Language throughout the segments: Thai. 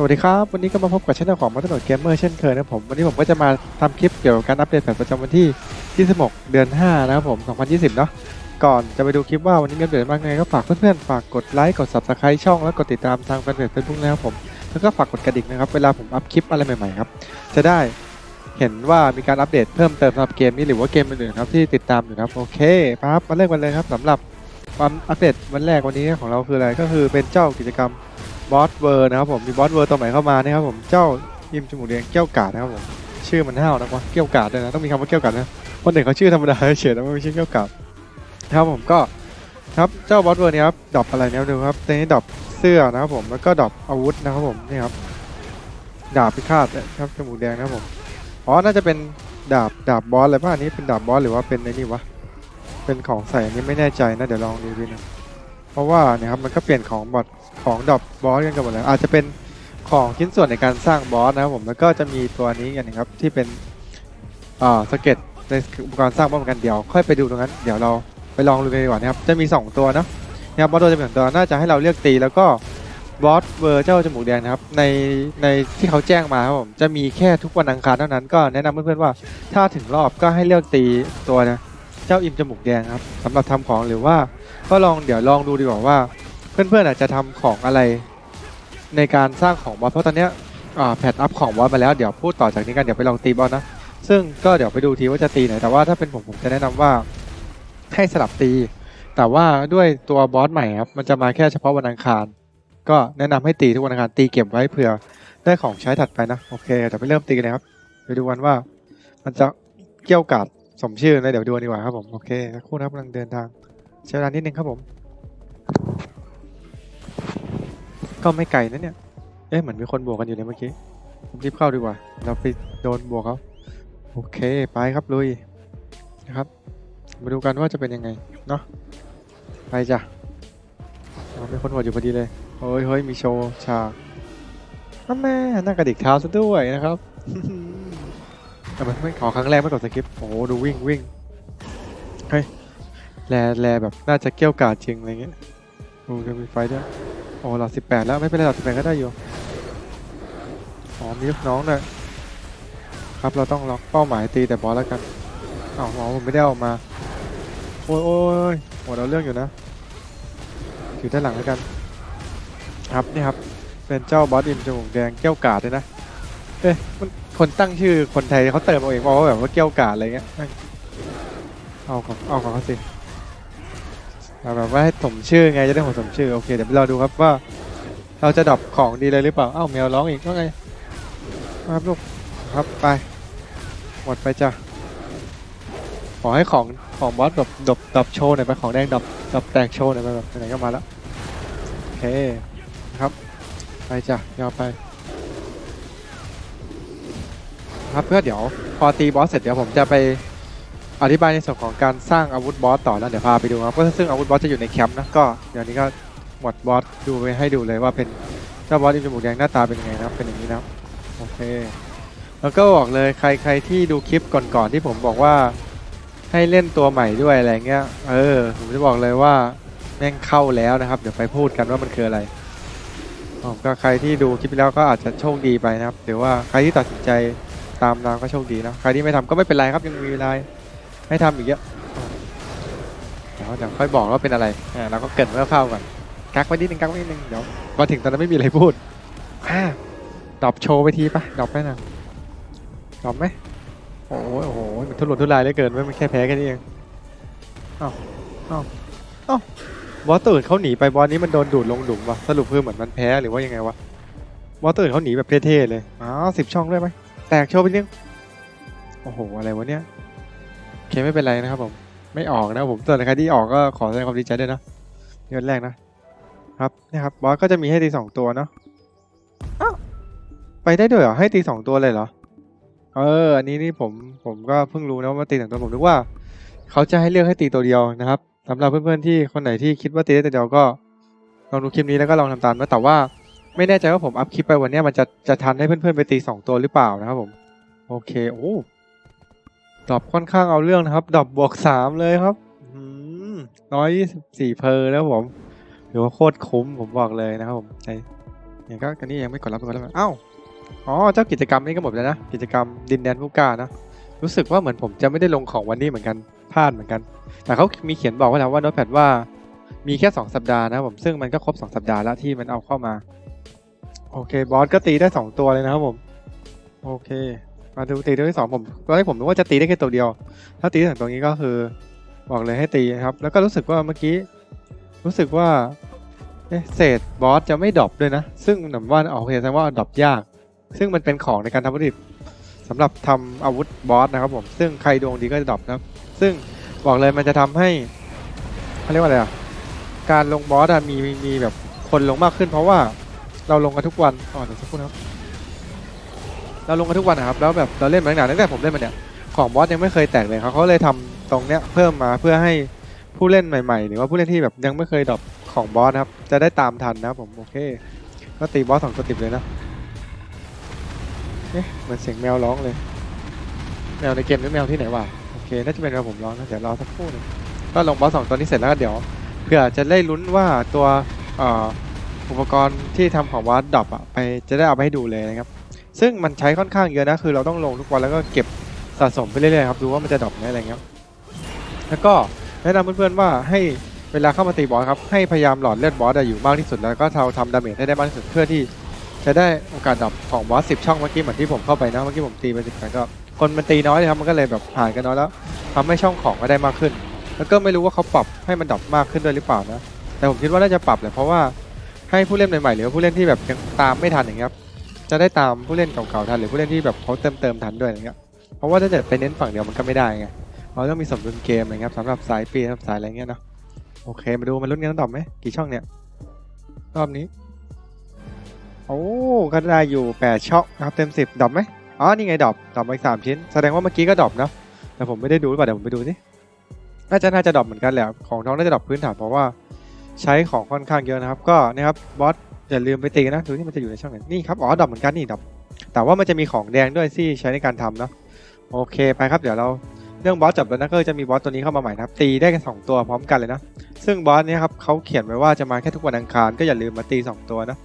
สวัสดีครับ วันนี้ก็มาพบกับช่องของมัตโนดเกมเมอร์เช่นเคยนะครับผม วันนี้ผมก็จะมาทำคลิปเกี่ยวกับการอัปเดตแผนประจำวันที่ 26 เดือน 5 นะครับผม 2020 เนาะก่อนจะไปดูคลิปว่าวันนี้มีอัปเดตมากไงก็ฝากเพื่อนๆ ฝากกดไลค์ กด subscribe ช่องแล้วกดติดตามทางแฟนเพจเฟซบุ๊กนะครับผม แล้วก็ฝากกดกระดิ่งนะครับ เวลาผมอัพคลิปอะไรใหม่ๆครับ จะได้เห็นว่ามีการอัปเดตเพิ่มเติมสำหรับเกมนี้หรือว่าเกมอื่นๆครับที่ติดตามอยู่ครับ โอเคครับมาเริ่มกันเลยครับสำหรับความอัปเดตวันแรกวันนี้ของเราคืออะไรก็คือเป็นเจ้ากิจกรรม บอสเวอร์นะครับผมมีบอสเวอร์ตัวใหม่เข้ามานะครับผมเจ้ายิมจมูกแดงเกี้ยวกาดนะครับผมชื่อมันห้าวนะวะเกี้ยวกาดด้วยนะต้องมีคำว่าเกี้ยวกาดนะคนอื่นเขาชื่อธรรมดาเฉยๆแต่ไม่ใช่เกี้ยวกาดนะครับผมก็ครับเจ้าบอสเวอร์นี้ครับดรอปอะไรเนี่ยดูครับตัวนี้ดรอปเสื้อนะครับผมแล้วก็ดรอปอาวุธนะครับผมนี่ครับดาบพิฆาตครับจมูกแดงนะครับผมอ๋อน่าจะเป็นดาบดาบบอสอะไรป่ะอันนี้เป็นดาบบอสหรือว่าเป็นไอ้นี่วะเป็นของใส่อันนี้ไม่แน่ใจนะเดี๋ยวลองดูดีนะเพราะว่าเนี่ยครับมันก็เปลี่ยนของบอท ของดอปบอสกันกันหมดเลยอาจจะเป็นของชิ้นส่วนในการสร้างบอสนะครับผมแล้วก็จะมีตัวนี้กันนะครับที่เป็นอ่าสเก็ตในอุปกรณ์สร้างบอสเหมือนกันเดี๋ยวค่อยไปดูตรงนั้นเดี๋ยวเราไปลองดูกันดีกว่านะครับจะมี 2 ตัวเนาะนะครับบอสตัวจะเป็นสองตัวน่าจะให้เราเลือกตีแล้วก็บอสเวอร์เจ้าจมูกแดงนะครับในในที่เขาแจ้งมาครับผมจะมีแค่ทุกวันอังคารเท่านั้นก็แนะนำเพื่อนๆว่า ถ้าถึงรอบก็ให้เลือกตีตัวนะเจ้าอิมจมูกแดงครับสำหรับทำของหรือว่าก็ลองเดี๋ยวลองดูดีกว่าว่า เพื่อนๆอาจจะทำของอะไรในการสร้างของบอสเพราะตอนเนี้ยแพทอัพของบอสมาแล้วเดี๋ยวพูดต่อจากนี้กันเดี๋ยวไปลองตีบอสนะ ซึ่งก็เดี๋ยวไปดูทีว่าจะตีไหนแต่ว่าถ้าเป็นผมผมจะแนะนำว่าให้สลับตี แต่ว่าด้วยตัวบอสใหม่ครับมันจะมาแค่เฉพาะวันอังคาร ก็แนะนำให้ตีทุกวันอังคารตีเก็บไว้เผื่อได้ของใช้ถัดไปนะโอเคเดี๋ยวไปเริ่มตีกันเลยครับไปดูกันว่า มันจะเกี่ยวกาดสมชื่อเลยเดี๋ยวดูดีกว่าครับผมโอเคสักครู่นะครับกำลังเดินทางใช้เวลานิดนึงครับผม ก็ไม่ไกลนะเนี่ย เอ๊ะเหมือนมีคนบวกกันอยู่เลยเมื่อกี้ผมรีบเข้าดีกว่า เราไปโดนบวกเขาโอเคไปครับลุยนะครับ มาดูกันว่าจะเป็นยังไงเนาะไปจ้ะอ๋อมีคนหัวอยู่พอดีเลยเฮ้ยเฮ้ยมีโชว์ฉากนั่นแม่น่ากระดิกเท้าซะด้วยนะครับ แต่มันไม่ขอครั้งแรกไม่กดสกิปโอ้โหดูวิ่งวิ่งเฮ้ยแลแลแบบน่าจะเกี้ยวกาดจริงอะไรเงี้ยโอ้จะมีไฟด้วย โอ้หลอดสิบแปดแล้วไม่เป็นไรหลอดสิบแปดก็ได้อยู่อ๋อมีลูกน้องด้วยครับเราต้องล็อกเป้าหมายตีแต่บอสแล้วกันอ้าวอ๋อผมไม่ได้ออกมาโอ้ยโอ้ยโอ้เราเรื่องอยู่นะอยู่ด้านหลังแล้วกัน ครับนี่ครับเป็นเจ้าบอสอิมจมูกแดงเกี้ยวกาดเลยนะเอ๊ะมันคนตั้งชื่อคนไทยเขาเติมเอาเองบอกว่าแบบว่าเกี้ยวกาดอะไรเงี้ยเอาของเอาของเขาสิ เอาแบบว่าให้สมชื่อไงจะได้หัวสมชื่อโอเคเดี๋ยวเราดูครับว่า เราจะดรอปของดีเลยหรือเปล่าเอ้าแมวร้องอีกว่าไงครับลูกครับไปหมดไปจ้ะขอให้ของของบอสดรอปดรอปดรอปโชว์หน่อยไปของแดงดรอปดรอปแตกโชว์หน่อยไปแบบไหนก็มาแล้วโอเคครับไปจ้ะยาวไป ครับเพื่อเดี๋ยวพอตีบอสเสร็จเดี๋ยวผมจะไป อธิบายในส่วนของการสร้างอาวุธบอสต่อแล้วเดี๋ยวพาไปดูครับก็ซึ่งอาวุธบอสจะอยู่ในแคมป์นะก็เดี๋ยวนี้ก็หมดบอสดูไปให้ดูเลยว่าเป็นเจ้าบอสอิมจมูกแดงหน้าตาเป็นยังไงนะครับเป็นอย่างนี้นะโอเคแล้วก็บอกเลยใครใครที่ดูคลิปก่อนๆที่ผมบอกว่าให้เล่นตัวใหม่ด้วยอะไรเงี้ยเออผมจะบอกเลยว่าแม่งเข้าแล้วนะครับ เดี๋ยวไปพูดกันว่ามันคืออะไรผมก็ใครที่ดูคลิปแล้วก็อาจจะโชคดีไปนะครับหรือว่าใครที่ตัดสินใจตามรางก็โชคดีนะใครที่ไม่ทำก็ไม่เป็นไรครับยังมีเวลา ให้ทำอีกเยอะเดี๋ยวเดี๋ยวค่อยบอกว่าเป็นอะไรอ่าเราก็เกรินเมื่อเข้าก่อนกักไว้นิดนึงกักไว้นิดนึงเดี๋ยวมาถึงตอนนั้นไม่มีอะไรพูดอ่าดอปโชว์ไปทีปะดอปไปนะดอปไหมโอ้โหโอ้โหมันทุรนทุรายเหลือเกินไม่มันแค่แพ้แค่นี้เองอ้าเอ้าเอ้าบอสตื่นเขาหนีไปบอสนี้มันโดนดูดลงหลุมวะสรุปคือเหมือนมันแพ้หรือว่ายังไงวะบอสตื่นเขาหนีแบบเท่ๆเลยอ้าวสิบช่องด้วยไหมแตกโชว์ไปนิดนึงโอ้โหอะไรวะเนี่ย ไม่เป็นไรนะครับผม ไม่ออกนะผมส่วนใครที่ออกก็ขอแสดงความดีใจด้วยนะเดือนแรกนะครับนี่ครับบอสก็จะมีให้ตีสองตัวเนาะอ้าวไปได้ด้วยเหรอให้ตีสองตัวเลยเหรอเอออันนี้นี่ผมผมก็เพิ่งรู้นะว่าตีสองตัวผมนึกว่า เขาจะให้เลือกให้ตีตัวเดียวนะครับสำหรับเพื่อนๆที่คนไหนที่คิดว่าตีได้ตัวเดียวก็ลองดูคลิปนี้แล้วก็ลองทำตามนะแต่ว่าไม่แน่ใจว่าผมอัพคลิปไปวันเนี้ยมันจะจะทันให้เพื่อนๆไปตีสองตัวหรือเปล่านะครับผม โอเคโอ้ ดรอปค่อนข้างเอาเรื่องนะครับดรอปบวกสามเลยครับร้อยยี่สิบสี่เพอร์แล้วผมถือว่าโคตรคุ้มผมบอกเลยนะครับผมใช่เนี่ยก็กันนี้ยังไม่กดรับไปกดรับมาเอ้าอ๋อเจ้ากิจกรรมนี้ก็หมดแล้วนะ กิจกรรมดินแดนผู้กล้านะ รู้สึกว่าเหมือนผมจะไม่ได้ลงของวันนี้เหมือนกันพลาดเหมือนกัน แต่เขามีเขียนบอกไว้แล้วว่าโน้ตแพดว่ามีแค่ 2 สัปดาห์นะครับผมซึ่งมันก็ครบ 2 สัปดาห์แล้วที่มันเอาเข้ามา โอเคบอสก็ตีได้ 2 ตัวเลยนะครับผม โอเค มาดูตีตัวที่สองผมตอนแรกผมนึกว่าจะตีได้แค่ตัวเดียว ถ้าตีถึงตรงนี้ก็คือบอกเลยให้ตีครับ แล้วก็รู้สึกว่าเมื่อกี้รู้สึกว่าเอ๊ะเศษบอสจะไม่ดรอปด้วยนะ ซึ่งหนำว่าโอเคแสดงว่าดรอปยาก ซึ่งมันเป็นของในการทำวัตถุดิบสำหรับทำอาวุธบอสนะครับผม ซึ่งใครดวงดีก็จะดรอปนะครับ ซึ่งบอกเลยมันจะทำให้เขาเรียกว่าอะไรอะการลงบอสมีมีมีแบบคนลงมากขึ้น เพราะว่าเราลงกันทุกวันอ๋อเดี๋ยวสักครู่นะครับ เราลงกันทุกวันนะครับแล้วแบบเราเล่นมาตั้งนานตั้งแต่ผมเล่นมาเนี่ยของบอสยังไม่เคยแตกเลยครับเขาเลยทำตรงเนี้ยเพิ่มมาเพื่อให้ผู้เล่นใหม่ๆ หรือว่าผู้เล่นที่แบบยังไม่เคยดรอปของบอสครับจะได้ตามทันนะครับผมโอเคก็ตีบอสสองตัวติดเลยนะเอ๊ะเหมือนเสียงแมวร้องเลย แมวในเกมหรือแมวที่ไหนวะโอเคน่าจะเป็นแมวผมร้องนะเดี๋ยวรอสักครู่หนึงก็ลงบอสสองตัวนี้เสร็จแล้วก็เดี๋ยวเพื่อจะได้ลุ้นว่าตัวอ,อุปกรณ์ที่ทำของบอสดรอปอะไปจะได้เอาไปให้ดูเลยนะครับ ซึ่งมันใช้ค่อนข้างเยอะนะคือเราต้องลงทุกวันแล้วก็เก็บสะสมไปเรื่อยๆครับดูว่ามันจะดรอปไหมอะไรเงี้ยแล้วก็แนะนำเพื่อนๆว่าให้เวลาเข้ามาตีบอสครับให้พยายามหลอดเลือดบอสอะอยู่มากที่สุดแล้วก็เราทำดาเมจให้ได้มากที่สุดเพื่อที่จะได้โอกาสดรอปของบอสสิบช่องเมื่อกี้เหมือนที่ผมเข้าไปนะเมื่อกี้ผมตีไปสิบครั้งก็คนมันตีน้อยเลยครับมันก็เลยแบบผ่านกันน้อยแล้วทำให้ช่องของก็ได้มากขึ้น แล้วก็ไม่รู้ว่าเขาปรับให้มันดรอปมากขึ้นด้วยหรือเปล่านะแต่ผมคิดว่าน่าจะปรับแหละเพราะว่าให้ผู้เล่นใหม่ๆหรือผู้เล่นที่แบบยังตามไม่ทันอย่างเงี้ย จะได้ตามผู้เล่นเก่าๆทันหรือผู้เล่นที่แบบเขาเติมเติมทันด้วยอย่างเงี้ยเพราะว่าถ้าเกิดไปเน้นฝั่งเดียวมันก็ไม่ได้ไงเราต้องมีสมดุลเกมอะไรเงี้ยครับสำหรับสายปีสำหรับสายอะไรเงี้ยเนาะโอเคมาดูมันลุ้นกันดรอไหมกี่ช่องเนี่ยรอบนี้โอ้ก็ได้อยู่แปดช่องนะครับเต็มสิบดอปไหมอ๋อนี่ไงดอปดอปไปสามชิ้น แสดงว่าเมื่อกี้ก็ดอปเนาะแต่ผมไม่ได้ดูหรือเปล่าเดี๋ยวผมไปดูสิน่าจะน่าจะดอปเหมือนกันแหละของท้องน่าจะดอปพื้นฐานเพราะว่าใช้ของค่อนข้างเยอะนะครับ ก็นะครับบอส อย่าลืมไปตีนะดูที่มันจะอยู่ในช่องไหนนี่ครับอ๋อดอปเหมือนกันนี่ดอปแต่ว่ามันจะมีของแดงด้วยที่ใช้ในการทำเนาะโอเคไปครับเดี๋ยวเราเรื่องบอสจบแล้วนะก็จะมีบอสตัวนี้เข้ามาใหม่นะครับตีได้แค่สองตัวพร้อมกันเลยนะซึ่งบอสเนี้ครับเขาเขียนไว้ว่าจะมาแค่ทุกวันอังคารก็อย่าลืมมาตีสองตัวนะ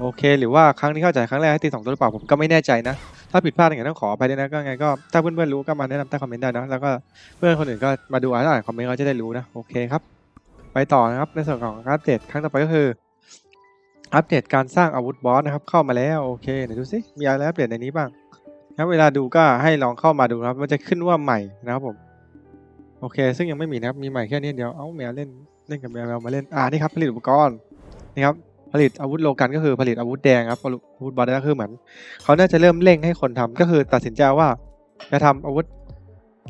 โอเค หรือว่าครั้งนี้เข้าใจครั้งแรกให้ตีสองตัวหรือเปล่าผมก็ไม่แน่ใจนะถ้าผิดพลาดอย่างไรต้องขออภัยด้วยนะก็ไงก็ถ้าเพื่อนๆรู้ก็มาแนะนำใต้คอมเมนต์ได้นะแล้วก็เพื่อนคนอื่นก็มาดูอ่านคอมเมนต์เขาจะได้รู้นะโอเคครับไปต่อนะครับในส่วนของอัปเดตครั้งต่อไปก็คือ อัปเดตการสร้างอาวุธบอสนะครับเข้ามาแล้วโอเคเดี๋ยวดูสิมีอะไรอัปเดตในนี้บ้างครับเวลาดูก็ให้ลองเข้ามาดูครับมันจะขึ้นว่าใหม่นะครับผมโอเค ซึ่งยังไม่มีนะครับมีใหม่แค่นี้เดียวเอ้าแมวเล่นเล่นกับแมวแมวมาเล่นอ่านี่ครับผลิตอุปกรณ์นี่ครับผลิตอาวุธโลกันก็คือผลิตอาวุธแดงครับอาวุธบอสก็คือเหมือนเขาน่าจะเริ่มเร่งให้คนทำก็คือตัดสินใจว่าจะทำอาวุธ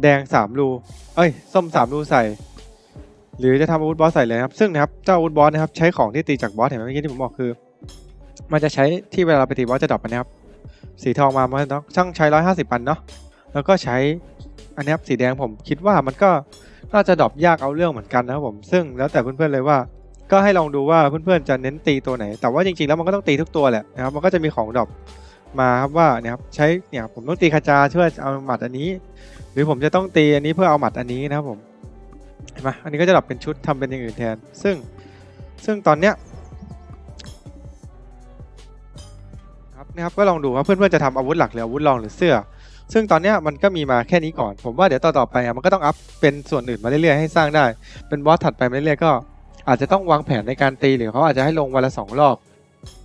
แดงสามรูเอ้ยส้มสามรูใส่ หรือจะทำอาวุธบอสใส่เลยนะครับซึ่งนะครับเจ้าอาวุธบอสนะครับใช้ของที่ตีจากบอสเห็นไหมเมื่อกี้ที่ผมบอกคือ มันจะใช้ที่เวลาไปตีบอสจะดรอปอันะครับสีทองมามันต้องช่างใช้ร้อยห้าสิบปันเนาะแล้วก็ใช้อันนี้ครับสีแดงผมคิดว่ามันก็น่าจะดรอปยากเอาเรื่องเหมือนกันนะครับผมซึ่งแล้วแต่เพื่อนๆเลยว่าก็ให้ลองดูว่าเพื่อนๆจะเน้นตีตัวไหน แต่ว่าจริงๆแล้วมันก็ต้องตีทุกตัวแหละนะครับ มันก็จะมีของดรอปมาครับว่าเนี่ยครับใช้เนี่ยผมต้องตีคาจาเพื่อเอาหมัดอันนี้ หรือผมจะต้องตีอันนี้เพื่อเอาหมัดอันนี้นะครับผม เห็นไหมอันนี้ก็จะดรอปเป็นชุดทำเป็นอย่างอื่นแทน ซึ่งซึ่งตอนเนี้ยครับนะครับก็ลองดูว่าเพื่อนๆจะทำอาวุธหลักหรืออาวุธรองหรือเสื้อ ซึ่งตอนเนี้ยมันก็มีมาแค่นี้ก่อน ผมว่าเดี๋ยวต่อต่อๆไปมันก็ต้องอัพเป็นส่วนอื่นมาเรื่อยๆให้สร้างได้ เป็นบอสถัดไปเรื่อยๆก็ อาจจะต้องวางแผนในการตีหรือเขาอาจจะให้ลงวันละสองรอบ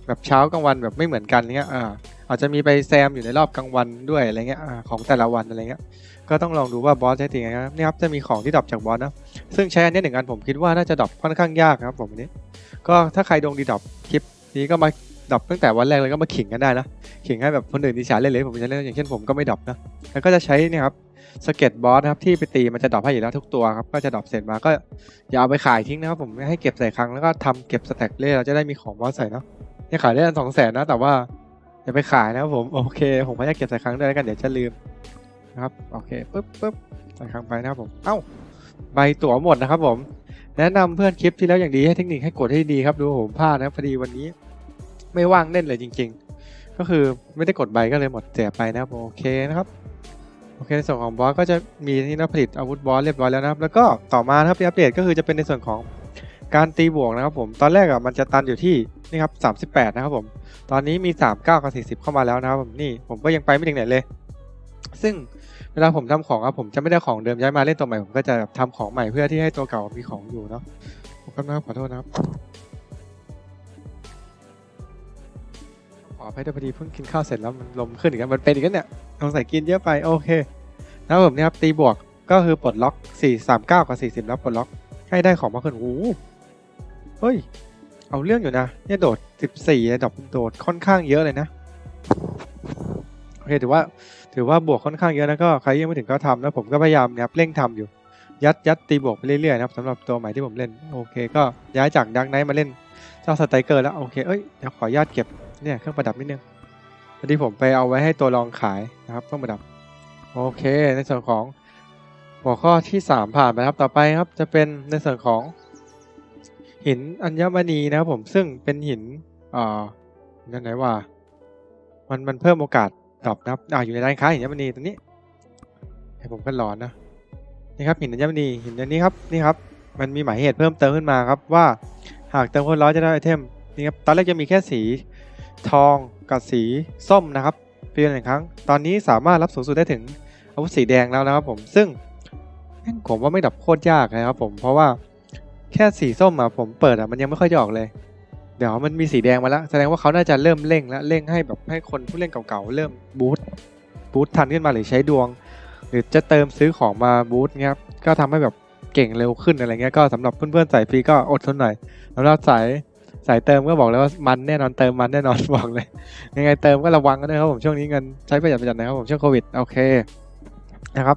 แบบเช้ากลางวันแบบไม่เหมือนกันเงี้ยอ่าอาจจะมีไปแซมอยู่ในรอบกลางวันด้วยอะไรเงี้ยอ่าของแต่ละวันอะไรเงี้ย ก็ต้องลองดูว่าบอสใช้ตีไงครับนี่ครับจะมีของที่ดรอปจากบอสนะ ซึ่งใช้อันนี้หนึ่งอันผมคิดว่าน่าจะดรอปค่อนข้างยากนะครับผมอันนี้ ก็ถ้าใครดวงดีดรอปคลิปนี้ก็มาดรอปตั้งแต่วันแรกเลยก็มาขิงกันได้นะขิงให้แบบคนอื่นดิฉันเล่นเลยผมจะเล่นอย่างเช่นผมก็ไม่ดรอปนะแล้วก็จะใช้นี่ครับสเก็ตบอสครับที่ไปตีมันจะดรอปให้อยู่แล้วทุกตัวครับก็จะดรอปเสร็จมาก็อย่าเอาไปขายทิ้งนะครับผมให้เก็บใส่คลังแล้วก็ทำเก็บสแต็กเล่เราจะได้มีของบอสใส่เนาะเนี่ยขายได้สองแสนนะแต่ว่าอย่าไปขายนะครับผมโอเค ผมพยายามเก็บใส่คลังด้วยแล้วกันเดี๋ยวจะลืม นะครับโอเคปึ๊บปึ๊บใส่ครั้งไปนะครับผมเอ้าใบตั๋วหมดนะครับผมแนะนำเพื่อนคลิปที่แล้วอย่างดีให้เทคนิคให้กดให้ดีครับดูผมพลาดนะพอดีวันนี้ ไม่ว่างเล่นเลยจริง ๆ ก็คือไม่ได้กดใบก็เลยหมดเสียไปนะครับโอเคนะครับโอเคในส่วนของบอสก็จะมีที่นักผลิตอาวุธบอสเรียบร้อยแล้วนะครับ แล้วก็ต่อมานะครับที่อัปเดตก็คือจะเป็นในส่วนของการตีบวกนะครับผมตอนแรกอะมันจะตันอยู่ที่นี่ครับสามสิบแปดนะครับผม ตอนนี้มีสามเก้ากับสี่สิบเข้ามาแล้วนะครับผมนี่ผมก็ยังไปไม่ถึงไหนเลย ซึ่งเวลาผมทำของครับผมจะไม่ได้ของเดิมย้ายมาเล่นตัวใหม่ผมก็จะทำของใหม่เพื่อที่ให้ตัวเก่ามีของอยู่เนาะผมก็นะครับขอโทษนะครับ ขออภัยด้วยพอดีเพิ่งกินข้าวเสร็จแล้วมันลมขึ้นอีกแล้วมันเป็นอีกแล้วเนี่ยสงสัยกินเยอะไปโอเคนะครับผมเนี่ยครับตีบวกก็คือปลดล็อกสี่สามเก้ากับสี่สิบแล้วปลดล็อกให้ได้ของมาขึ้นโอ้โหเฮ้ย เอาเรื่องอยู่นะเนี่ยโดดสิบสี่ดอกโดดค่อนข้างเยอะเลยนะ โอเคถือว่าถือว่าบวกค่อนข้างเยอะนะก็ใครยังไม่ถึงก็ทำนะผมก็พยายามนะครับเร่งทำอยู่ ยัดยัดตีบวกไปเรื่อยๆนะครับสำหรับตัวใหม่ที่ผมเล่นโอเค ก็ย้ายจากดักไนท์มาเล่นเจ้าสไตรเกอร์แล้วโอเคเอ้ยเดี๋ยวขอญาตเก็บเนี่ยเครื่องประดับนิดนึงพอดีผมไปเอาไว้ให้ตัวรองขายนะครับเครื่องประดับโอเคในส่วนของหัวข้อที่สามผ่านไปครับต่อไปครับจะเป็นในส่วนของหินอัญมณีนะครับผมซึ่งเป็นหินอ่อนั่นไหนว่า มันมันเพิ่มโอกาส ดรอปนะครับอ่าอยู่ในร้านค้าหินอัญมณีตัวนี้ให้ผมก็ร้อนนะนี่ครับหินอัญมณีหินอันนี้ครับนี่ครับมันมีหมายเหตุเพิ่มเติมขึ้นมาครับว่าหากเติมคนร้อยจะได้ไอเทมนี่ครับตอนแรกจะมีแค่สีทองกับสีส้มนะครับเพียงหนึ่งครั้ง ตอนนี้สามารถรับสูงสุดได้ถึงอาวุธสีแดงแล้วนะครับผมซึ่งแม่งผมว่าไม่ดับโคตรยากนะครับผมเพราะว่าแค่สีส้มอะผมเปิดอะมันยังไม่ค่อยจะออกเลย เดี๋ยวมันมีสีแดงมาแล้วแสดงว่าเขาน่าจะเริ่มเร่งแล้วเร่งให้แบบให้คนผู้เล่นเก่าๆเริ่มบูตบูตทันขึ้นมาหรือใช้ดวง หรือจะเติมซื้อของมาบูตเงี้ยครับก็ทำให้แบบเก่งเร็วขึ้นอะไรเงี้ยก็สำหรับเพื่อนๆสายฟรีก็อดทนหน่อยสำหรับสายสายเติมก็บอกเลยว่ามันแน่นอนเติมมันแน่นอนบอกเลย ยังไงเติมก็ระวังกันด้วยครับผมช่วงนี้เงินใช้ประหยัดประหยัดนะครับผมช่วงโควิดโอเคนะครับ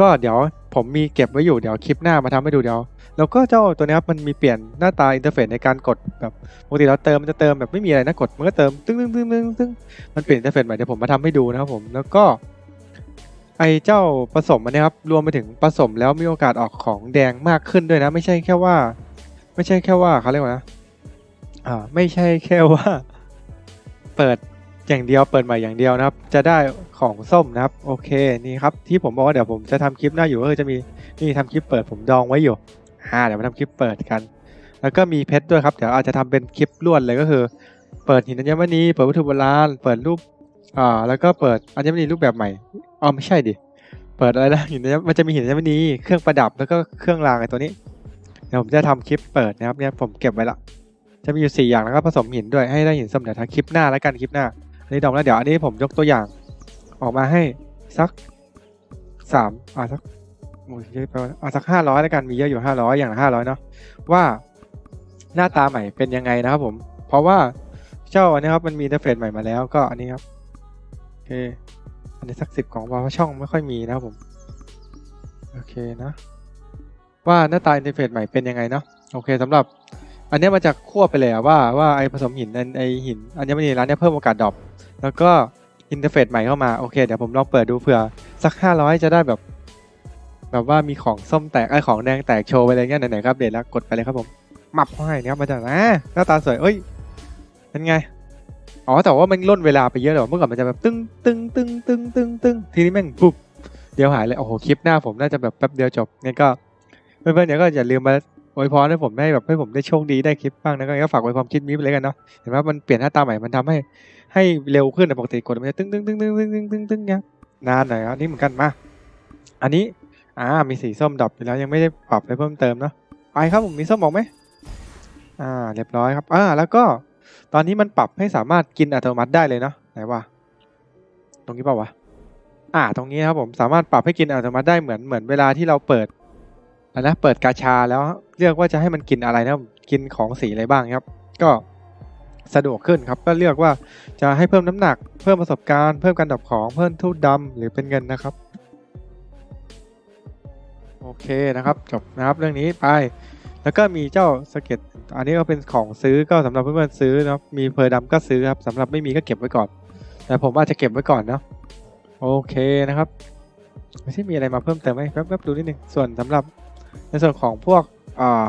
ก็เดี๋ยวผมมีเก็บไว้อยู่เดี๋ยวคลิปหน้ามาทำให้ดูเดี๋ยว แล้วก็เจ้าตัวนี้ครับมันมีเปลี่ยนหน้าตาอินเทอร์เฟซในการกดแบบปกติเราเติมมันจะเติมแบบไม่มีอะไรนะกดมันก็เติมตึ้งตึ้งตึ้งตึ้งตึ้งมันเปลี่ยนอินเทอร์เฟซใหม่เดี๋ยวผมมาทำให้ดูนะครับผมแล้วก็ไอเจ้าผสมอันนะครับรวมไปถึงผสมแล้วมีโอกาสออกของแดงมากขึ้นด้วยนะ ไม่ใช่แค่ว่า ไม่ใช่แค่ว่าเขาเรียกว่านะอ่าไม่ใช่แค่ว่า เปิดอย่างเดียวเปิดใหม่อย่างเดียวนะครับ จะได้ของส้มนะครับ โอเคนี่ครับที่ผมบอกว่าเดี๋ยวผมจะทำคลิปหน้าอยู่ก็คือจะมีนี่ทำคลิปเปิดผมดองไว้อยู่ อ่าเดี๋ยวมาทำคลิปเปิดกัน แล้วก็มีเพชรด้วยครับเดี๋ยวอาจจะทำเป็นคลิปล้วนเลยก็คือ เปิดหินอัญมณีเปิดวัตถุโบราณเปิดรูปอ่าแล้วก็เปิดอัญมณีรูปแบบใหม่อ๋อไม่ใช่ดิเปิดอะไรนะหินอัญมันจะมีหินอัญมณีเครื่องประดับแล้วก็เครื่องรางไอ้ตัวนี้เดี๋ยวผมจะทำคลิปเปิดนะครับเนี่ยผมเก็บไว้ละจะมีอยู่สี่อย่างแล้วก็ผสมหินด้วยให้ได้หินส้มเดี๋ยวทำคลิปหน้าแล้วกันคลิปหน้าอันนี้ดองแล้วเดี๋ยวอันนี้ผมยกตัวอย่างออกมาให้สักสามอ่าสัก โอ้ยเยอะไปวะอ่าสักห้าร้อยแล้วกันมีเยอะอยู่ห้าร้อยอย่างละห้าร้อยเนาะว่าหน้าตาใหม่เป็นยังไงนะครับผม เพราะว่าเจ้าอันนี้ครับมันมีอินเทอร์เฟซใหม่มาแล้วก็อันนี้ครับโอเคอันนี้สักสิบของเพราะช่องไม่ค่อยมีนะครับผมโอเคนะ ว่าหน้าตาอินเทอร์เฟซใหม่เป็นยังไงเนาะโอเคสำหรับอันนี้มันจะควบไปเลยว่าว่าไอผสมหินไอหินอัญมณีร้านเนี้ยเพิ่มโอกาสดรอปแล้วก็อินเทอร์เฟซใหม่เข้ามาโอเคเดี๋ยวผมลองเปิดดูเผื่อสักห้าร้อยจะได้แบบ แบบว่ามีของส้มแตกไอของแดงแตกโชว์ไปเลยเงี้ยไหนๆครับเดทแล้วกดไปเลยครับผมหมับเข้าให้นะครับมาจากนะหน้าตาสวยเอ้ยเป็นไงอ๋อแต่ว่ามันล่นเวลาไปเยอะเลยเมื่อก่อนมันจะแบบตึ้งตึ้งตึ้งตึ้งตึ้งตึ้งทีนี้แม่งปุ๊บเดี๋ยวหายเลยโอ้โหคลิปหน้าผมน่าจะแบบแป๊บเดียวจบงั้นก็เพื่อนๆเดี๋ยวก็อย่าลืมมาอวยพรให้ผมให้แบบให้ผมได้โชคดีได้คลิปบ้างนะก็ฝากไว้ความคิดนี้ไปเลยกันเนาะเห็นไหมมันเปลี่ยนหน้าตาใหม่มันทำให้ให้เร็วขึ้นนะปกติกดมันจะตึ้งตึ้งตึ้งตึ้งตึ้งตึ้งตึ้งตึ้งเงี้ยนานหน่อยครับนี่เหมือนกันมา อันนี้ อ่ามีสีส้มดรอปแล้วยังไม่ได้ปรับอะไรเพิ่มเติมเนาะไปครับผมมีส้มบอกไหมอ่าเรียบร้อยครับอ่าแล้วก็ตอนนี้มันปรับให้สามารถกินอัตโนมัติได้เลยเนาะไหนวะตรงนี้เปล่าวะอ่าตรงนี้ครับผมสามารถปรับให้กินอัตโนมัติได้เหมือนเหมือนเวลาที่เราเปิดนะเปิดกาชาแล้วเลือกว่าจะให้มันกินอะไรนะกินของสีอะไรบ้างครับ ก็สะดวกขึ้นครับก็เลือกว่าจะให้เพิ่มน้ำหนัก เพิ่มประสบการณ์เพิ่มการดับของเพิ่มทูตดำหรือเป็นเงินนะครับ โอเคนะครับจบนะครับเรื่องนี้ไป แล้วก็มีเจ้าสเก็ตอันนี้ก็เป็นของซื้อก็สำหรับเพื่อนๆซื้อนะครับมีเพอร์ดำก็ซื้อครับสำหรับไม่มีก็เก็บไว้ก่อน แต่ผมอาจจะเก็บไว้ก่อนเนาะโอเคนะครับไม่ใช่มีอะไรมาเพิ่มเติมไหมแป๊บๆดูนิดนึงส่วนสำหรับในส่วนของพวกอ่า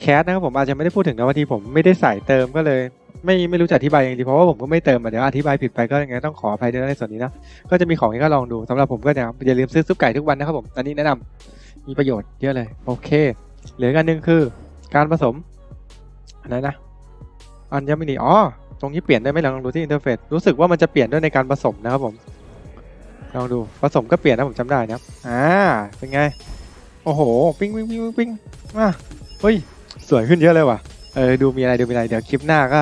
แคสนะครับผมอาจจะไม่ได้พูดถึงนะว่าที่ผมไม่ได้ใส่เติมก็เลย ไม่ไม่รู้จะอธิบายยังไงดีเพราะว่าผมก็ไม่เติมอะเดี๋ยวอธิบายผิดไปก็ยังไงต้องขออภัยด้วยในส่วนนี้นะก็จะมีของให้ก็ลองดูสำหรับผมก็เนี่ยอย่าลืมซื้อซุปไก่ทุกวันนะครับผมอันนี้แนะนำมีประโยชน์เยอะเลย โอเค เหลืออกอันหนึ่งคือ การผสมอะไรนะอัญมณีอ๋อตรงนี้เปลี่ยนได้ไหมลองดูที่อินเทอร์เฟซรู้สึกว่ามันจะเปลี่ยนด้วยในการผสมนะครับผมลองดูผสมก็เปลี่ยนนะผมจำได้นะครับอ่าเป็นไง โอ้โห ปิ้งปิ้งปิ้งปิ้งปิ้งมาเฮ้ย สวยขึ้นเยอะเลยว่ะเออดูมีอะไรดูมีอะไรเดี๋ยวคลิปหน้าก็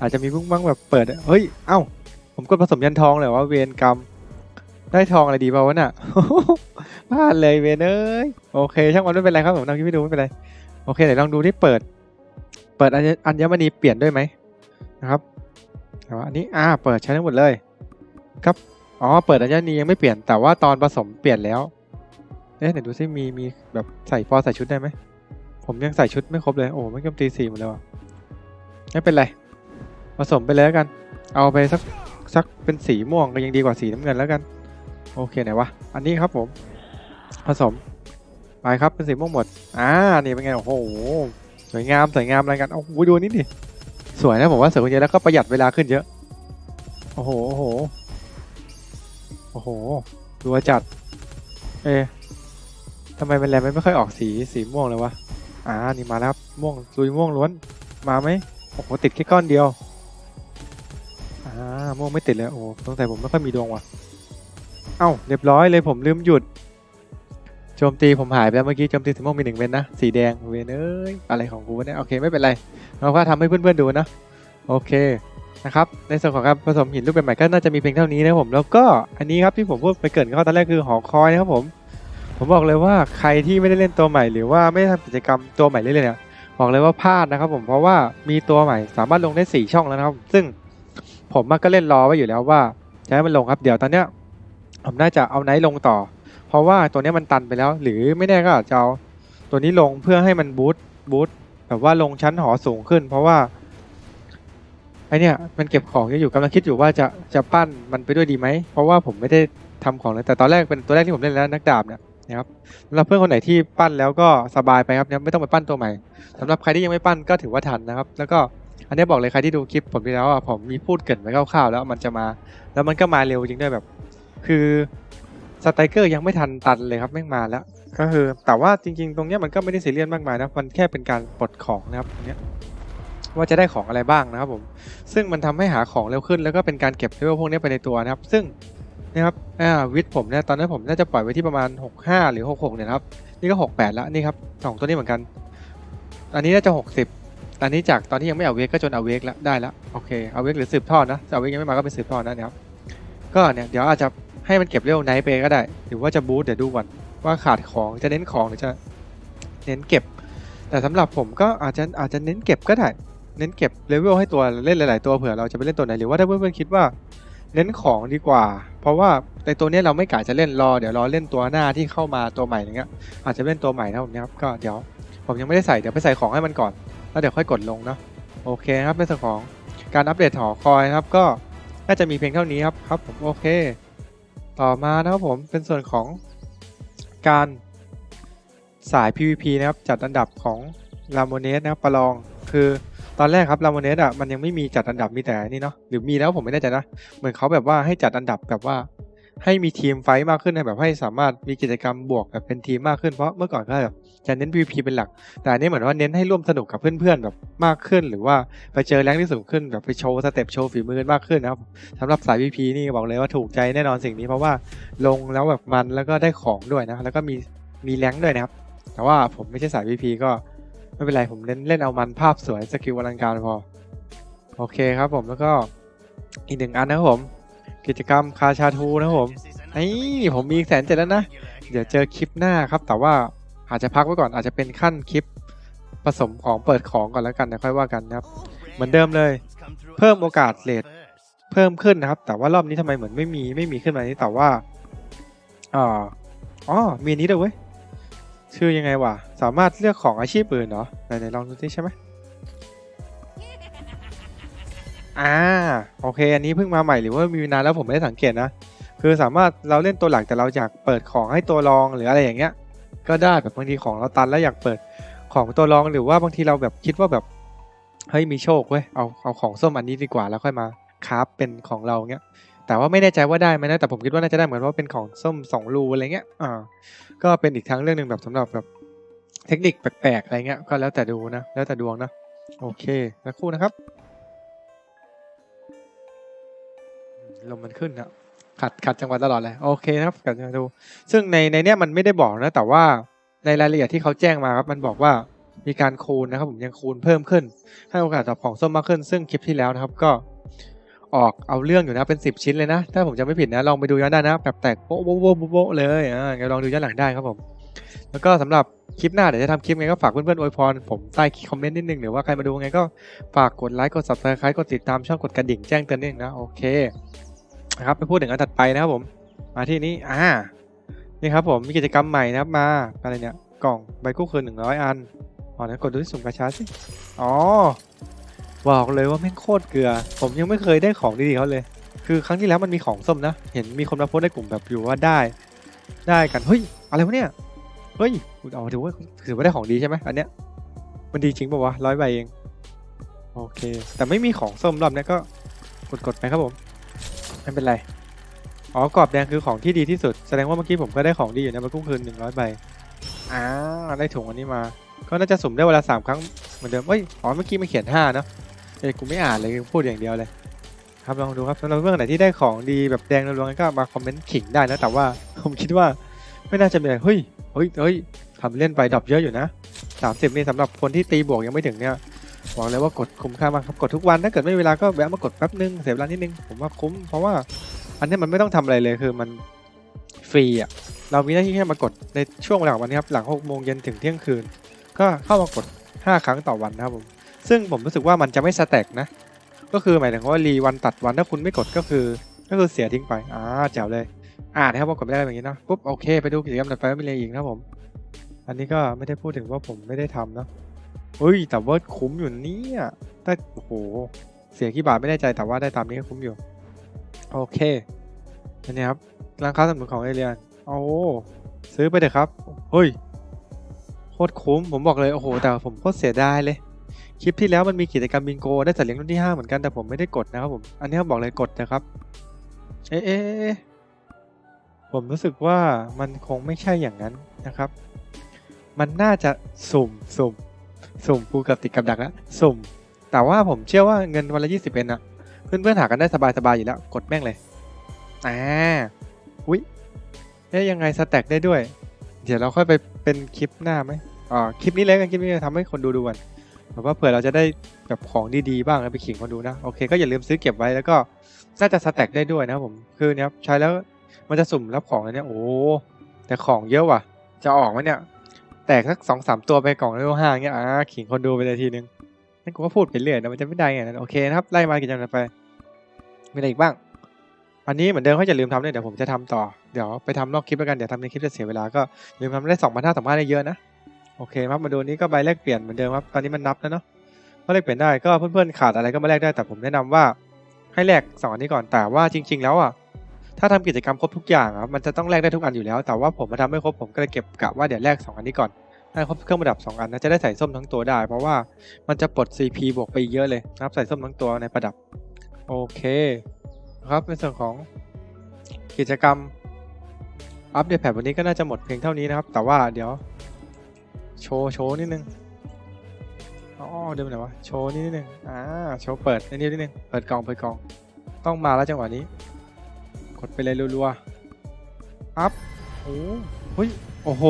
อาจจะมีบุ้งบ้างแบบเปิดเฮ้ย เอ้า ผมกดผสมยันทองเลยว่าเวรกรรม ได้ทองอะไรดีเปล่าวะน่ะพลาดเลยเวนเอ้ย โอเค ช่างมันไม่เป็นไรครับผมทำคลิปให้ดูไม่เป็นไร โอเคเดี๋ยวลองดูที่เปิด เปิดอัญอัญมณีเปลี่ยนด้วยไหมนะครับแต่ว่าอันนี้ อ่า เปิดใช้ทั้งหมดเลย ครับ อ๋อ เปิดอัญมณียังไม่เปลี่ยน แต่ว่าตอนผสมเปลี่ยนแล้ว เอ๊ะเดี๋ยวดูซิมี มีแบบใส่พอใส่ชุดได้ไหม ผมยังใส่ชุดไม่ครบเลย โอ้ไม่กำตีสี่หมดแล้วะไม่เป็นไร ผสมไปเลยแล้วกัน เอาไปสักสักเป็นสีม่วงก็ยังดีกว่าสีน้ำเงินแล้วกัน โอเคไหนวะ อันนี้ครับผม ผสม ไปครับเป็นสีม่วงหมด อ่า นี่เป็นไง โอ้โห สวยงาม สวยงามอะไรกัน โอ้โห ดูนี่ดิ สวยนะผมว่าสวยคนเยอะแล้วก็ประหยัดเวลาขึ้นเยอะ โอ้โห โอ้โห โอ้โห ดูจัด เอะทำไมเป็นแรมไม่ค่อยออกสีสีม่วงเลยวะ อ่า นี่มาแล้วม่วงลุยม่วงล้วน มาไหมโอ้โห ติดแค่ก้อนเดียว ม่วงไม่ติดเลยโอ้โหสงสัยผมไม่ค่อยมีดวงว่ะ เอ้าเรียบร้อยเลยผมลืมหยุดโจมตีผมหายไปแล้วเมื่อกี้โจมตีสีม่วงมีหนึ่งเวนนะสีแดงเวนเอ้ยอะไรของกูเนี่ยโอเคไม่เป็นไรเราก็ทำให้เพื่อนๆดูนะโอเคนะครับในส่วนของการผสมหินรูปแบบใหม่ก็น่าจะมีเพียงเท่านี้นะผมแล้วก็อันนี้ครับที่ผมพูดไปเกรินเข้าตอนแรกคือหอคอยนะครับผม ผมบอกเลยว่าใครที่ไม่ได้เล่นตัวใหม่ หรือว่าไม่ได้ทำกิจกรรมตัวใหม่เรื่อยๆเนี่ยบอกเลยว่าพลาดนะครับผมเพราะว่ามีตัวใหม่สามารถลงได้สี่ช่องแล้วนะครับ ซึ่ง ผมก็เล่นรอไว้อยู่แล้วว่าจะให้มันลงครับเดี๋ยวตอนเนี้ยผมน่าจะเอาไนท์ลงต่อ เพราะว่าตัวนี้มันตันไปแล้ว หรือไม่แน่ก็อาจจะเอาตัวนี้ลงเพื่อให้มันบูตบูตแบบว่าลงชั้นหอสูงขึ้น เพราะว่าไอเนี่ยมันเก็บของเยอะอยู่กำลังคิดอยู่ว่าจะจะปั้นมันไปด้วยดีไหม เพราะว่าผมไม่ได้ทำของเลยแต่ตอนแรกเป็นตัวแรกที่ผมเล่นแล้วนักดาบเนี่ยนะครับสำหรับเพื่อนคนไหนที่ปั้นแล้วก็สบายไปครับเนี่ยไม่ต้องไปปั้นตัวใหม่สำหรับใครที่ยังไม่ปั้นก็ถือว่าทันนะครับ แล้วก็ อันนี้บอกเลยใครที่ดูคลิปผมไปแล้วอะผมมีพูดเกินไว้คร่าวๆแล้วมันจะมา แล้วมันก็มาเร็วจริงด้วยแบบ คือสไตเกอร์ยังไม่ทันตันเลยครับแม่งมาแล้ว ก็คือแต่ว่าจริง ๆ ตรงเนี้ยมันก็ไม่ได้ซียเรียสมากมายนะมันแค่เป็นการปลดของนะครับตรงเนี้ยว่าจะได้ของอะไรบ้างนะครับผมซึ่งมันทำให้หาของเร็วขึ้น แล้วก็เป็นการเก็บเลเวลพวกนี้ไปในตัวนะครับ ซึ่งนะครับอ่าวิทย์ผมเนี่ยตอนนั้นผมน่าจะปล่อยไว้ที่ประมาณ 65 หรือ 66เนี่ยครับนี่ก็ 68 แล้วนี่ครับสองตัวนี้เหมือนกัน อันนี้น่าจะ 60 อันนี้จากตอนที่ยังไม่เอาเวกก็จนเอาเวกแล้วได้แล้วโอเคเอาเวกหรือสืบทอดนะจะเอาเวกยังไม่มาก็เป็นสืบทอดนะนะครับก็เนี่ยเดี๋ยวอาจจะให้มันเก็บเร็วไนท์ไปก็ได้ หรือว่าจะบูทเดี๋ยวดูก่อนว่าขาดของจะเน้นของหรือจะเน้นเก็บ แต่สำหรับผมก็อาจจะอาจจะเน้นเก็บก็ได้ เน้นเก็บเลเวลให้ตัวเล่นหลาย ๆ ตัวเผื่อเราจะไปเล่นตัวไหนหรือว่าถ้าเพื่อนๆคิดว่าเน้นของดีกว่า เพราะว่าในตัวนี้เราไม่กะจะเล่นรอเดี๋ยวรอเล่นตัวหน้าที่เข้ามาตัวใหม่อย่างเงี้ยอาจจะเล่นตัวใหม่นะผมนะครับก็เดี๋ยวผมยังไม่ได้ใส่เดี๋ยวไปใส่ของให้มันก่อน แล้วเดี๋ยวค่อยกดลงเนาะโอเคครับในส่วนของการอัปเดตหอคอยครับก็น่าจะมีเพียงเท่านี้ครับครับผมโอเค ต่อมานะครับผมเป็นส่วนของการสาย PVP นะครับจัดอันดับของลาโมเนสนะครับประลองคือตอนแรกครับลาโมเนสอะมันยังไม่มีจัดอันดับมีแต่นี่เนาะหรือมีแล้วผมไม่แน่ใจนะเหมือนเขาแบบว่าให้จัดอันดับแบบว่า ให้มีทีมไฟท์มากขึ้นนะแบบให้สามารถมีกิจกรรมบวกแบบเป็นทีมมากขึ้นเพราะเมื่อก่อนก็แบบจะเน้น PVP เป็นหลัก แต่อันนี้เหมือนว่าเน้นให้ร่วมสนุกกับเพื่อนๆแบบมากขึ้น หรือว่าไปเจอแรงที่สูงขึ้นแบบไปโชว์สเต็ปโชว์ฝีมือกันมากขึ้นนะครับสำหรับสาย PVP นี่บอกเลยว่าถูกใจแน่นอนสิ่งนี้เพราะว่าลงแล้วแบบมันแล้วก็ได้ของด้วยนะแล้วก็มีมีแรงด้วยนะครับ แต่ว่าผมไม่ใช่สาย PVP ก็ไม่เป็นไรผมเล่นเล่นเอามันภาพสวยสกิลอลังการพอโอเคครับผมแล้วก็อีกหนึ่งอันนะครับผม กิจกรรมคาชาทูนะครับผมนี่ผมมีแสนเจ็ดแล้วนะ เดี๋ยวเจอคลิปหน้าครับ แต่ว่าอาจจะพักไว้ก่อนอาจจะเป็นขั้นคลิปผสมของเปิดของก่อนแล้วกันเดี๋ยวค่อยว่ากันนะครับ เหมือนเดิมเลย เพิ่มโอกาสเลทเพิ่มขึ้นนะครับ แต่ว่ารอบนี้ทำไมเหมือนไม่มีไม่มีขึ้นมานี้แต่ว่าอ่าอ๋อมีนนี้ด้วยเว้ยชื่อยังไงวะสามารถเลือกของอาชีพอื่นเหรอไหนๆลองดูสิใช่ไหม อ่าโอเค อันนี้เพิ่งมาใหม่หรือว่ามีนานแล้วผมไม่ได้สังเกตนะ คือสามารถเราเล่นตัวหลักแต่เราอยากเปิดของให้ตัวรองหรืออะไรอย่างเงี้ย ก็ได้แบบบางทีของเราตันแล้วอยากเปิดของตัวรองหรือว่าบางทีเราแบบคิดว่าแบบเฮ้ยมีโชคเว้ยเอาเอาของส้มอันนี้ดีกว่าแล้วค่อยมาคราฟเป็นของเราเงี้ยแต่ว่าไม่แน่ใจว่าได้ไหมนะแต่ผมคิดว่าน่าจะได้เหมือนว่าเป็นของส้มสองรูอะไรเงี้ยอ่าก็เป็นอีกทางเรื่องหนึ่งแบบสำหรับแบบเทคนิคแปลกๆอะไรเงี้ยก็แล้วแต่ดูนะ แล้วแต่ดวงนะ โอเคแล้วคู่นะครับ ลมมันขึ้นนะขัดขัดจังหวะตลอดเลยโอเคนะครับกันมาดู ซึ่งในในเนี้ยมันไม่ได้บอกนะแต่ว่าในรายละเอียดที่เขาแจ้งมาครับมันบอกว่ามีการคูณนะครับผมยังคูณเพิ่มขึ้น ให้โอกาสตอบของส้มมากขึ้น ซึ่งคลิปที่แล้วนะครับก็ออกเอาเรื่องอยู่นะเป็น 10 ชิ้นเลยนะ ถ้าผมจะไม่ผิดนะลองไปดูย้อนได้นะแบบแตกโป๊ะโบ๊ะโบ๊ะเลยอ่าลองดูย้อนหลังได้ครับผม แล้วก็สำหรับคลิปหน้าเดี๋ยวจะทำคลิปไงก็ฝากเพื่อนๆอวยพรผมใต้คอมเมนต์นิดนึงหรือว่าใครมาดูไงก็ฝากกดไลค์กด subscribe กดติดตามช่องกดกระดิ่งแจ้งเตือนนิดนึงนะโอเค นะครับไปพูดถึงอันถัดไปนะครับผม มาที่นี้อ่านี่ครับผมมีกิจกรรมใหม่นะครับมาอะไรเนี่ยกล่องใบกู้คืนหนึ่งร้อยอันอ๋อนะกดดูที่สุ่มกระชาสิอ๋อบอกเลยว่าแม่งโคตรเกลือ ผมยังไม่เคยได้ของดีๆเขาเลย คือครั้งที่แล้วมันมีของส้มนะ เห็นมีคนมาโพสในกลุ่มแบบอยู่ว่าได้ ได้กันเฮ้ยอะไรวะเนี่ยเฮ้ยเอาถือว่าถือว่าได้ของดีใช่ไหมอันเนี้ยมันดีจริงป่าวะร้อยใบเองโอเค แต่ไม่มีของส้มรอบเนี้ยก็กดกดๆไปครับผม ไม่เป็นไร อ๋อกรอบแดงคือของที่ดีที่สุด แสดงว่าเมื่อกี้ผมก็ได้ของดีอยู่นะมากุ้งคืนหนึ่งร้อยใบอ่าได้ถุงอันนี้มา ก็น่าจะสุ่มได้เวลาสามครั้งเหมือนเดิมเอ้ย อ๋อ เมื่อกี้มันเขียนห้าเนาะเอ้ยกูไม่อ่านเลยพูดอย่างเดียวเลย ครับลองดูครับสำหรับเพื่อนไหนที่ได้ของดีแบบแดงรวงๆก็มาคอมเมนต์ขิงได้นะ แต่ว่าผมคิดว่าไม่น่าจะมีอะไรเฮ้ย เฮ้ย เฮ้ยทำเล่นไปดรอปเยอะอยู่นะสามสิบนี่สำหรับคนที่ตีบวกยังไม่ถึงเนี่ย บอกเลยว่ากดคุ้มค่ามากครับกดทุกวันถ้าเกิดไม่มีเวลาก็แวะมากดแป๊บนึงเสียเวลานิดนึงผมว่าคุ้มเพราะว่าอันนี้มันไม่ต้องทำอะไรเลยคือมันฟรีอะเรามีหน้าที่แค่มากดในช่วงหลังวันนี้ครับหลัง6โมงเย็นถึงเที่ยงคืน ก็เข้ามากด 5 ครั้งต่อวันนะครับผมซึ่งผมรู้สึกว่ามันจะไม่สแต็กนะ ก็คือหมายถึงว่ารีวันตัดวันถ้าคุณไม่กดก็คือ ก็คือเสียทิ้งไปอ่าแจ๋วเลยอ่านะครับว่ากดไม่ได้แบบนี้เนาะปุ๊บโอเคไปดูกิจกรรมต่อไปว่ามีอะไรอีกนะครับผม อันนี้ก็ไม่ได้พูดถึงว่าผมไม่ได้ทำเนาะ เฮ้ยแต่ว่าคุ้มอยู่เนี่ยแต่โอ้โห เสียกี่บาทไม่แน่ใจแต่ว่าได้ตามนี้ก็คุ้มอยู่ โอเค อันนี้ครับร้านค้าสมุนของเอเลียนโอ้ซื้อไปเถอะครับ เฮ้ย โคตรคุ้ม ผมบอกเลย โอ้โห แต่ผมโคตรเสียดายเลย คลิปที่แล้วมันมีกิจกรรมบิงโก ได้สัตว์เลี้ยงรุ่นที่ 5 เหมือนกันแต่ผมไม่ได้กดนะครับผม อันนี้บอกเลยกดนะครับ เอ๊ะเอ๊ะเอ๊ะผมรู้สึกว่ามันคงไม่ใช่อย่างนั้นนะครับ มันน่าจะสุ่มสุ่ม สุ่มปูกับติดกับดักแล้วสุ่ม แต่ว่าผมเชื่อว่าเงินวันละ20เป็นอะเพื่อนๆหากันได้สบายๆอยู่แล้ว กดแม่งเลยอ่าอุ้ยเอ๊ยยังไงสแต็กได้ด้วย เดี๋ยวเราค่อยไปเป็นคลิปหน้าไหมอ่าคลิปนี้เลยกันคลิปนี้ทำให้คนดูดูกันแบบว่าเผื่อเราจะได้แบบของดีๆบ้างแล้วไปขิงคนดูนะโอเคก็อย่าลืมซื้อเก็บไว้แล้วก็น่าจะสแต็กได้ด้วยนะผมคือเนี้ยใช้แล้วมันจะสุ่มรับของเลยเนี่ยโอ้แต่ของเยอะว่ะ จะออกไหมเนี่ย แตกสักสองสามตัวไปกล่องเลเวลห้าเงี้ยอ่าขิงคนดูไปเลยทีนึงนั่นกูก็พูดไปเรื่อยนะมันจะไม่ได้ไงนะโอเคนะครับไล่มากิจกรรมต่อไปมีอะไรอีกบ้าง อันนี้เหมือนเดิมก็อย่าลืมทำเลยเดี๋ยวผมจะทำต่อเดี๋ยวไปทำนอกคลิปแล้วกันเดี๋ยวทำในคลิปจะเสียเวลาก็ลืมทำได้สองพันห้าสองพันได้เยอะนะโอเคครับมาดูนี้ก็ใบแลกเปลี่ยนเหมือนเดิมครับตอนนี้มันนับแล้วเนาะก็แลกเปลี่ยนได้ก็เพื่อนๆขาดอะไรก็มาแลกได้แต่ผมแนะนำว่าให้แลกสองอันนี้ก่อนแต่ว่าจริง ๆ แล้วอะ ถ้าทำกิจกรรมครบทุกอย่างอะมันจะต้องแลกได้ทุกอันอยู่แล้ว แต่ว่าผมมาทำไม่ครบผมก็เลยเก็บกะว่าเดี๋ยวแลกสองอันนี้ก่อนให้ครบเครื่องประดับสองอันนะจะได้ใส่ส้มทั้งตัวได้ เพราะว่ามันจะปลด CP บวกไปเยอะเลยนะครับ ใส่ส้มทั้งตัวในประดับ โอเคครับในส่วนของกิจกรรมอัปเดตแพทวันนี้ก็น่าจะหมดเพียงเท่านี้นะครับ แต่ว่าเดี๋ยว โชว์โชว์นิดนึงอ๋อเดี๋ยวไปไหนวะโชว์นิดนึงอ่าโชว์เปิดนิดนิดนึงเปิดกล่องเปิดกล่อง ต้องมาแล้วจังหวะนี้ กดไปเลยรัวๆ อัพ โอ้เฮ้ย โอ้โห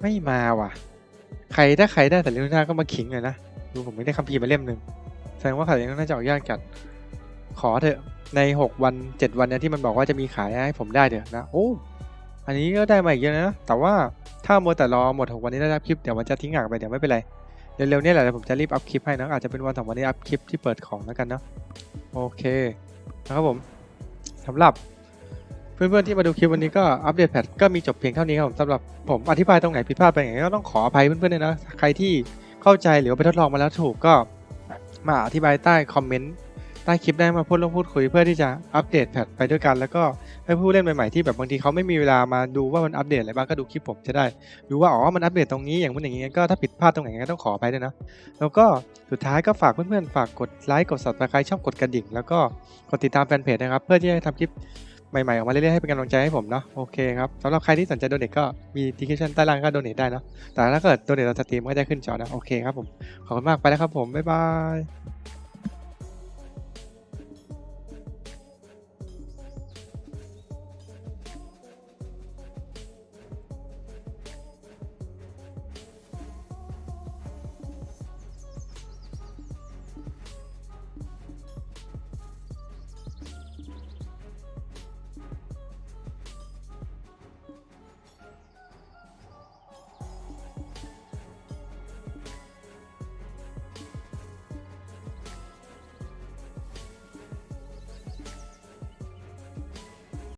ไม่มาว่ะ ใครถ้าใครได้แต่เรื่องหน้าก็มาขิงเลยนะ ดูผมไม่ได้คัมภีร์มาเล่มหนึ่งแสดงว่าขายยังน่าจะออกยากจัด ขอเถอะ ใน 6 วัน 7 วันเนี่ยที่มันบอกว่าจะมีขายให้ผมได้เดี๋ยวนะ โอ้ อันนี้ก็ได้มาอีกเยอะนะ แต่ว่าถ้ามัวแต่รอหมด6วันนี้ได้รับคลิปเดี๋ยวมันจะทิ้งห่างไปเดี๋ยวไม่เป็นไรเร็วๆเนี่ยแหละเดี๋ยวผมจะรีบอัพคลิปให้นะอาจจะเป็นวันสองวันนี้อัพคลิปที่เปิดของแล้วกันเนาะโอเคนะครับผม สำหรับเพื่อนๆที่มาดูคลิปวันนี้ก็อัปเดตแพทก็มีจบเพียงเท่านี้ครับสำหรับผมอธิบายตรงไหนผิดพลาดไปอย่างไรก็ต้องขออภัยเพื่อนๆด้วยนะใครที่เข้าใจหรือว่าไปทดลองมาแล้วถูกก็มาอธิบายใต้คอมเมนต์ใต้คลิปได้มาพูดลงพูดคุยเพื่อที่จะอัปเดตแพทไปด้วยกัน แล้วก็ ให้ผู้เล่นใหม่ๆที่แบบบางทีเขาไม่มีเวลามาดูว่ามันอัปเดตอะไรบ้างก็ดูคลิปผมจะได้รู้ว่าอ๋อมันอัปเดตตรงนี้อย่างนู้นอย่างนี้ก็ถ้าผิดพลาดตรงไหนก็ต้องขอไปด้วยนะแล้วก็สุดท้ายก็ฝากเพื่อนๆฝากกดไลค์กด subscribe ช่องกดกระดิ่ง แล้วก็กดติดตามแฟนเพจนะครับเพื่อที่จะทำคลิปใหม่ๆออกมาเรื่อยๆให้เป็นกำลังใจให้ผมเนาะโอเคครับสำหรับใครที่สนใจโดเนทก็มีดีคริปชั่นใต้ล่างก็โดเนทได้เนาะแต่ถ้าเกิดโดเนทเราสตรีมก็จะขึ้นจอนะโอเคครับผมขอบคุณมากไปแล้วครับผมบ๊ายบาย